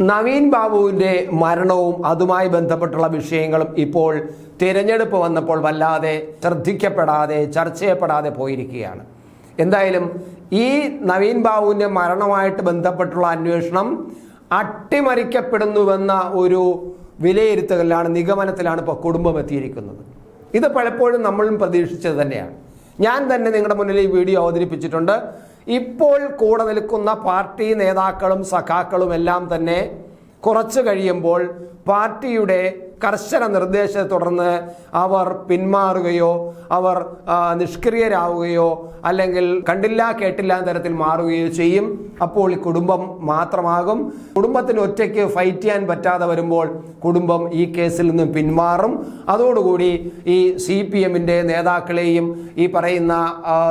നവീൻ ബാബുവിന്റെ മരണവും അതുമായി ബന്ധപ്പെട്ടുള്ള വിഷയങ്ങളും ഇപ്പോൾ തിരഞ്ഞെടുപ്പ് വന്നപ്പോൾ വല്ലാതെ ശ്രദ്ധിക്കപ്പെടാതെ ചർച്ച ചെയ്യപ്പെടാതെ പോയിരിക്കുകയാണ്. എന്തായാലും ഈ നവീൻ ബാബുവിന്റെ മരണവുമായിട്ട് ബന്ധപ്പെട്ടുള്ള അന്വേഷണം അട്ടിമറിക്കപ്പെടുന്നുവെന്ന ഒരു വിലയിരുത്തലിലാണ് നിഗമനത്തിലാണ് ഇപ്പോൾ കുടുംബം എത്തിയിരിക്കുന്നത്. ഇത് പലപ്പോഴും നമ്മളും പ്രതീക്ഷിച്ചത് തന്നെയാണ്. ഞാൻ തന്നെ നിങ്ങളുടെ മുന്നിൽ ഈ വീഡിയോ അവതരിപ്പിച്ചിട്ടുണ്ട്. ഇപ്പോൾ കൂടെ നിൽക്കുന്ന പാർട്ടി നേതാക്കളും സഖാക്കളും എല്ലാം തന്നെ കുറച്ച് കഴിയുമ്പോൾ പാർട്ടിയുടെ കർശന നിർദ്ദേശത്തെ തുടർന്ന് അവർ പിന്മാറുകയോ അവർ നിഷ്ക്രിയരാവുകയോ അല്ലെങ്കിൽ കണ്ടില്ല കേട്ടില്ല തരത്തിൽ മാറുകയോ ചെയ്യും. അപ്പോൾ കുടുംബം മാത്രമാകും. കുടുംബത്തിന് ഒറ്റയ്ക്ക് ഫൈറ്റ് ചെയ്യാൻ പറ്റാതെ വരുമ്പോൾ കുടുംബം ഈ കേസിൽ നിന്ന് പിന്മാറും. അതോടുകൂടി ഈ സി പി എമ്മിന്റെ നേതാക്കളെയും ഈ പറയുന്ന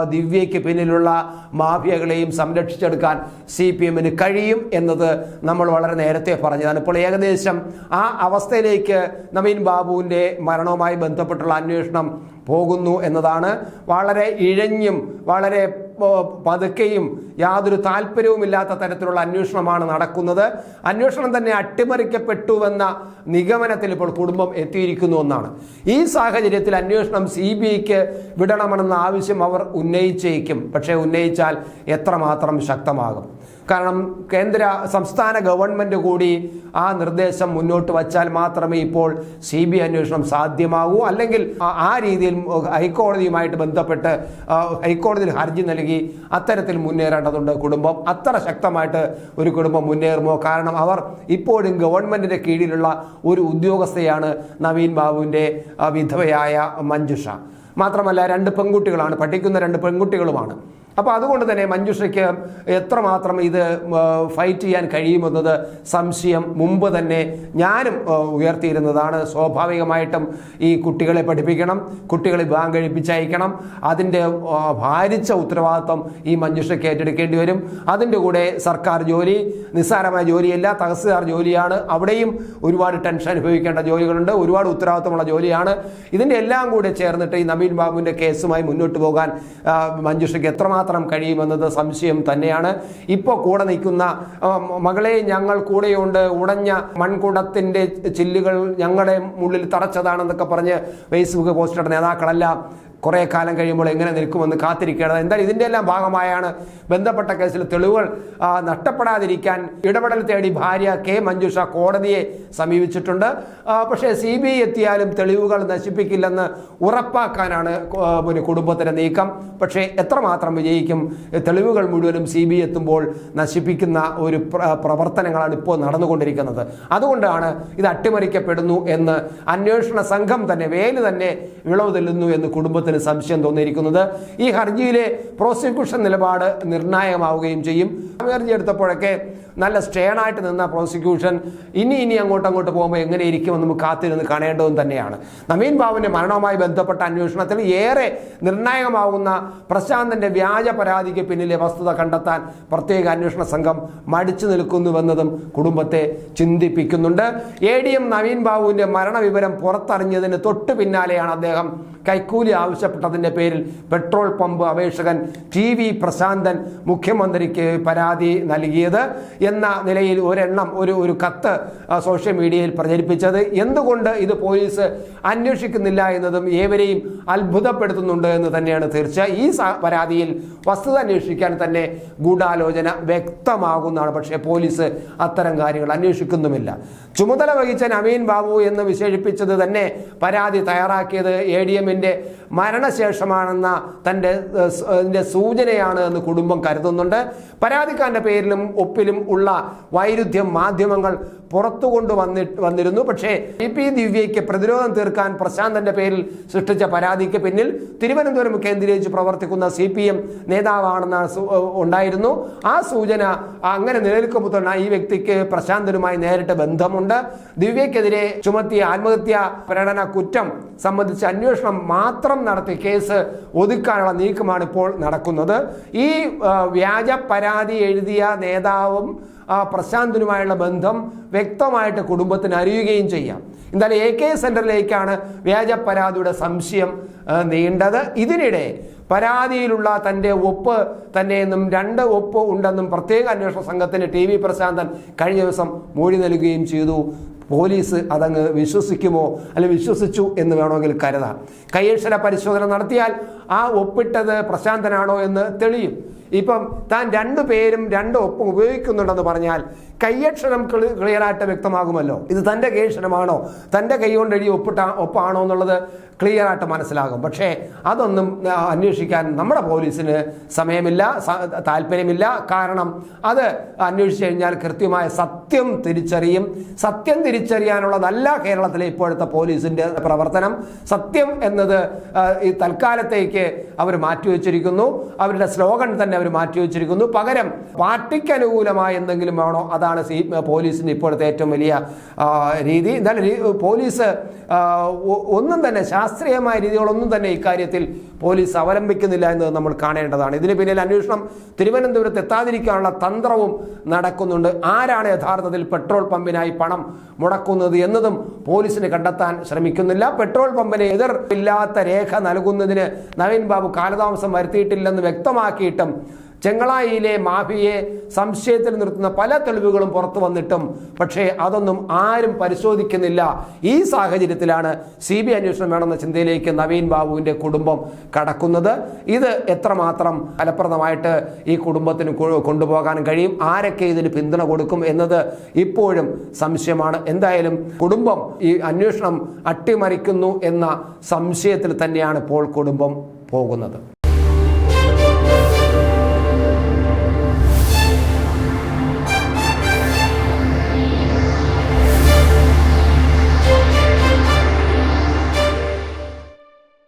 ദിവ്യയ്ക്ക് പിന്നിലുള്ള മാഫിയകളെയും സംരക്ഷിച്ചെടുക്കാൻ സി പി എമ്മിന് കഴിയും എന്നത് നമ്മൾ വളരെ നേരത്തെ പറഞ്ഞതാണ്. ഇപ്പോൾ ഏകദേശം ആ അവസ്ഥയിലേക്ക് നവീൻ ബാബുവിന്റെ മരണവുമായി ബന്ധപ്പെട്ടുള്ള അന്വേഷണം പോകുന്നു എന്നതാണ് വളരെ ഇഴഞ്ഞും വളരെ പതുക്കെയും യാതൊരു താല്പര്യവുമില്ലാത്ത തരത്തിലുള്ള അന്വേഷണമാണ് നടക്കുന്നത്. അന്വേഷണം തന്നെ അട്ടിമറിക്കപ്പെട്ടുവെന്ന നിഗമനത്തിൽ ഇപ്പോൾ കുടുംബം എത്തിയിരിക്കുന്നു എന്നാണ്. ഈ സാഹചര്യത്തിൽ അന്വേഷണം സി ബി ഐക്ക് വിടണമെന്ന ആവശ്യം അവർ ഉന്നയിച്ചേക്കും. പക്ഷേ ഉന്നയിച്ചാൽ എത്രമാത്രം ശക്തമാകും? കാരണം കേന്ദ്ര സംസ്ഥാന ഗവൺമെന്റ് കൂടി ആ നിർദ്ദേശം മുന്നോട്ട് വച്ചാൽ മാത്രമേ ഇപ്പോൾ സി ബി അന്വേഷണം സാധ്യമാകൂ അല്ലെങ്കിൽ ആ- രീതിയിൽ ഹൈക്കോടതിയുമായിട്ട് ബന്ധപ്പെട്ട് ഹൈക്കോടതിയിൽ ഹർജി നൽകി അത്തരത്തിൽ മുന്നേറേണ്ടതുണ്ട് കുടുംബം. അത്ര ശക്തമായിട്ട് ഒരു കുടുംബം മുന്നേറുമോ? കാരണം അവർ ഇപ്പോഴും ഗവൺമെന്റിന്റെ കീഴിലുള്ള ഒരു ഉദ്യോഗസ്ഥയാണ് നവീൻ ബാബുവിന്റെ വിധവയായ മഞ്ജുഷ. മാത്രമല്ല രണ്ട് പെൺകുട്ടികളാണ് പഠിക്കുന്ന രണ്ട് പെൺകുട്ടികളുമാണ്. അപ്പോൾ അതുകൊണ്ട് തന്നെ മഞ്ജുഷയ്ക്ക് എത്രമാത്രം ഇത് ഫൈറ്റ് ചെയ്യാൻ കഴിയുമെന്നത് സംശയം മുമ്പ് തന്നെ ഞാനും ഉയർത്തിയിരുന്നതാണ്. സ്വാഭാവികമായിട്ടും ഈ കുട്ടികളെ പഠിപ്പിക്കണം കുട്ടികളെ വിവാഹം കഴിപ്പിച്ചയക്കണം. അതിന്റെ ഭാരിച്ച ഉത്തരവാദിത്വം ഈ മഞ്ജുഷയ്ക്ക് ഏറ്റെടുക്കേണ്ടി വരും. അതിന്റെ കൂടെ സർക്കാർ ജോലി നിസ്സാരമായ ജോലിയല്ല തഹസിൽദാർ ജോലിയാണ്. അവിടെയും ഒരുപാട് ടെൻഷൻ അനുഭവിക്കേണ്ട ജോലികളുണ്ട് ഒരുപാട് ഉത്തരവാദിത്തമുള്ള ജോലിയാണ്. ഇതിന്റെ എല്ലാം കൂടെ ചേർന്നിട്ട് ഈ നവീൻ ബാബുവിന്റെ കേസുമായി മുന്നോട്ട് പോകാൻ മഞ്ജുഷയ്ക്ക് എത്രമാത്രം കഴിയുമെന്നത് സംശയം തന്നെയാണ്. ഇപ്പോൾ കൂടെ നിൽക്കുന്ന മകളെ ഞങ്ങൾ കൂടെയുണ്ട്. ഉടഞ്ഞ മൺകുടത്തിന്റെ ചില്ലുകൾ ഞങ്ങളുടെ ഉള്ളിൽ തറച്ചതാണെന്നൊക്കെ പറഞ്ഞ് ഫേസ്ബുക്ക് പോസ്റ്റിട്ട നേതാക്കളെല്ലാം കുറേ കാലം കഴിയുമ്പോൾ എങ്ങനെ നിൽക്കുമെന്ന് കാത്തിരിക്കേണ്ടത് എന്തായാലും ഇതിന്റെ എല്ലാം ഭാഗമായാണ് ബന്ധപ്പെട്ട കേസിൽ തെളിവുകൾ. നഷ്ടപ്പെടാതിരിക്കാൻ ഇടപെടൽ തേടി ഭാര്യ കെ മഞ്ജുഷ കോടതിയെ സമീപിച്ചിട്ടുണ്ട്. പക്ഷേ സി ബി ഐ എത്തിയാലും തെളിവുകൾ നശിപ്പിക്കില്ലെന്ന് ഉറപ്പാക്കാനാണ് പിന്നെ കുടുംബത്തിന്റെ നീക്കം. പക്ഷേ എത്രമാത്രം വിജയിക്കും? തെളിവുകൾ മുഴുവനും സി ബി എത്തുമ്പോൾ നശിപ്പിക്കുന്ന ഒരു പ്ര- പ്രവർത്തനങ്ങളാണ് ഇപ്പോൾ നടന്നുകൊണ്ടിരിക്കുന്നത്. അതുകൊണ്ടാണ് ഇത് അട്ടിമറിക്കപ്പെടുന്നു എന്ന് അന്വേഷണ സംഘം തന്നെ വേൽ തന്നെ വിളവ് തെല്ലുന്നു എന്ന് കുടുംബത്തിന് സംശയം തോന്നിയിരിക്കുന്നത് ഈ ഹർജിയിലെ പ്രോസിക്യൂഷൻ നിലപാട് നിർണായകമാവുകയും ചെയ്യും. ഹർജി എടുത്തപ്പോഴൊക്കെ നല്ല സ്റ്റേണായിട്ട് നിന്ന പ്രോസിക്യൂഷൻ ഇനി ഇനി അങ്ങോട്ട് അങ്ങോട്ട് പോകുമ്പോൾ എങ്ങനെ ഇരിക്കുമെന്ന് നമുക്ക് കാത്തിരുന്ന് കാണേണ്ടതും തന്നെയാണ്. നവീൻ ബാബുവിന്റെ മരണവുമായി ബന്ധപ്പെട്ട അന്വേഷണത്തിൽ ഏറെ നിർണായകമാവുന്ന പ്രശാന്തിന്റെ വ്യാജ പരാതിക്ക് പിന്നിലെ വസ്തുത കണ്ടെത്താൻ പ്രത്യേക അന്വേഷണ സംഘം മടിച്ചു നിൽക്കുന്നുവെന്നതും കുടുംബത്തെ ചിന്തിപ്പിക്കുന്നുണ്ട്. എ ഡി എം നവീൻ ബാബുവിന്റെ മരണവിവരം പുറത്തറിഞ്ഞതിന് തൊട്ടു പിന്നാലെയാണ് അദ്ദേഹം കൈക്കൂലി ആവശ്യപ്പെട്ടതിന്റെ പേരിൽ പെട്രോൾ പമ്പ് അപേക്ഷകൻ ടി വി പ്രശാന്തൻ മുഖ്യമന്ത്രിക്ക് പരാതി നൽകിയത് എന്ന നിലയിൽ ഒരെണ്ണം ഒരു ഒരു കത്ത് സോഷ്യൽ മീഡിയയിൽ പ്രചരിപ്പിച്ചത്. എന്തുകൊണ്ട് ഇത് പോലീസ് അന്വേഷിക്കുന്നില്ല എന്നതും ഏവരെയും അത്ഭുതപ്പെടുത്തുന്നുണ്ട് എന്ന് തന്നെയാണ് തീർച്ച. ഈ പരാതിയിൽ വസ്തുത അന്വേഷിക്കാൻ തന്നെ ഗൂഢാലോചന വ്യക്തമാകുന്നതാണ്. പക്ഷേ പോലീസ് അത്തരം കാര്യങ്ങൾ അന്വേഷിക്കുന്നുമില്ല. ചുമതല വഹിച്ച നവീൻ ബാബു എന്ന് വിശേഷിപ്പിച്ചത് തന്നെ പരാതി തയ്യാറാക്കിയത് എ ഡി എമ്മിന്റെ മരണശേഷമാണെന്ന തന്റെ സൂചനയാണ് എന്ന് കുടുംബം കരുതുന്നുണ്ട്. പരാതിക്കാരന്റെ പേരിലും ഒപ്പിലും ഉള്ള വൈരുദ്ധ്യം മാധ്യമങ്ങൾ പുറത്തു കൊണ്ട് വന്നി വന്നിരുന്നു. പക്ഷേ ഇ പി. ദിവ്യയ്ക്ക് പ്രതിരോധം തീർക്കാൻ പ്രശാന്തന്റെ പേരിൽ സൃഷ്ടിച്ച പരാതിക്ക് പിന്നിൽ തിരുവനന്തപുരം കേന്ദ്രീകരിച്ച് പ്രവർത്തിക്കുന്ന സി പി എം നേതാവാണെന്ന ഉണ്ടായിരുന്നു. ആ സൂചന അങ്ങനെ നിലനിൽക്കുമ്പോൾ തന്നെ ഈ വ്യക്തിക്ക് പ്രശാന്തനുമായി നേരിട്ട് ബന്ധമുണ്ട്. ദിവ്യയ്ക്കെതിരെ ചുമത്തിയ ആത്മഹത്യാ പ്രകടന കുറ്റം സംബന്ധിച്ച് അന്വേഷണം മാത്രം നടത്തി കേസ് ഒതുക്കാനുള്ള നീക്കമാണ് ഇപ്പോൾ നടക്കുന്നത്. ഈ വ്യാജ പരാതി എഴുതിയ നേതാവും പ്രശാന്തനുമായുള്ള ബന്ധം വ്യക്തമായിട്ട് കുടുംബത്തിന് അറിയുകയും ചെയ്യാം. എന്തായാലും എ കെ സെന്ററിലേക്കാണ് വ്യാജ പരാതിയുടെ സംശയം നീണ്ടത്. ഇതിനിടെ പരാതിയിലുള്ള തന്റെ ഒപ്പ് തന്നെ എന്നും രണ്ട് ഒപ്പ് ഉണ്ടെന്നും പ്രത്യേക അന്വേഷണ സംഘത്തിന് ടി വി പ്രശാന്തൻ കഴിഞ്ഞ ദിവസം മൊഴി നൽകുകയും ചെയ്തു. പോലീസ് അതങ്ങ് വിശ്വസിക്കുമോ? അല്ലെ വിശ്വസിച്ചു എന്ന് വേണമെങ്കിൽ കരുതാം. കയ്യക്ഷര പരിശോധന നടത്തിയാൽ ആ ഒപ്പിട്ടത് പ്രശാന്തനാണോ എന്ന് തെളിയും. ഇപ്പം താൻ രണ്ടു പേരും രണ്ട് ഒപ്പും ഉപയോഗിക്കുന്നുണ്ടെന്ന് പറഞ്ഞാൽ കയ്യക്ഷരം ക്ലിയറായിട്ട് വ്യക്തമാകുമല്ലോ. ഇത് തന്റെ കയ്യക്ഷരമാണോ തന്റെ കൈകൊണ്ട് എഴുതി ഒപ്പിട്ട ഒപ്പാണോ എന്നുള്ളത് ക്ലിയർ ആയിട്ട് മനസ്സിലാകും. പക്ഷേ അതൊന്നും അന്വേഷിക്കാൻ നമ്മുടെ പോലീസിന് സമയമില്ല താല്പര്യമില്ല കാരണം അത് അന്വേഷിച്ച് കഴിഞ്ഞാൽ കൃത്യമായ സത്യം തിരിച്ചറിയും. സത്യം തിരിച്ചറിയാനുള്ളതല്ല കേരളത്തിലെ ഇപ്പോഴത്തെ പോലീസിന്റെ പ്രവർത്തനം. സത്യം എന്നത് ഈ തൽക്കാലത്തേക്ക് അവർ മാറ്റിവെച്ചിരിക്കുന്നു അവരുടെ സ്ലോഗൻ തന്നെ അവർ മാറ്റിവെച്ചിരിക്കുന്നു പകരം പാർട്ടിക്ക് അനുകൂലമായ എന്തെങ്കിലും വേണോ അതാണ് സി പോലീസിന്റെ ഇപ്പോഴത്തെ ഏറ്റവും വലിയ രീതി. എന്തായാലും പോലീസ് ഒന്നും തന്നെ ശാസ്ത്രീയമായ രീതികളൊന്നും തന്നെ ഇക്കാര്യത്തിൽ പോലീസ് അവലംബിക്കുന്നില്ല എന്നത് നമ്മൾ കാണേണ്ടതാണ്. ഇതിന് പിന്നിൽ അന്വേഷണം തിരുവനന്തപുരത്ത് എത്താതിരിക്കാനുള്ള തന്ത്രവും നടക്കുന്നുണ്ട്. ആരാണ് യഥാർത്ഥത്തിൽ പെട്രോൾ പമ്പിനായി പണം മുടക്കുന്നത് എന്നതും പോലീസിന് കണ്ടെത്താൻ ശ്രമിക്കുന്നില്ല. പെട്രോൾ പമ്പിന് എതിർപ്പില്ലാത്ത രേഖ നൽകുന്നതിന് നവീൻ ബാബു കാലതാമസം വരുത്തിയിട്ടില്ലെന്ന് വ്യക്തമാക്കിയിട്ടും ചെങ്ങളായിയിലെ മാഫിയെ സംശയത്തിൽ നിർത്തുന്ന പല തെളിവുകളും പുറത്തു വന്നിട്ടും പക്ഷേ അതൊന്നും ആരും പരിശോധിക്കുന്നില്ല. ഈ സാഹചര്യത്തിലാണ് സി ബി അന്വേഷണം വേണമെന്ന ചിന്തയിലേക്ക് നവീൻ ബാബുവിന്റെ കുടുംബം കടക്കുന്നത്. ഇത് എത്രമാത്രം ഫലപ്രദമായിട്ട് ഈ കുടുംബത്തിന് കൊണ്ടുപോകാൻ കഴിയും? ആരൊക്കെ ഇതിന് പിന്തുണ കൊടുക്കും എന്നത് ഇപ്പോഴും സംശയമാണ്. എന്തായാലും കുടുംബം ഈ അന്വേഷണം അട്ടിമറിക്കുന്നു എന്ന സംശയത്തിൽ തന്നെയാണ് ഇപ്പോൾ കുടുംബം പോകുന്നത്.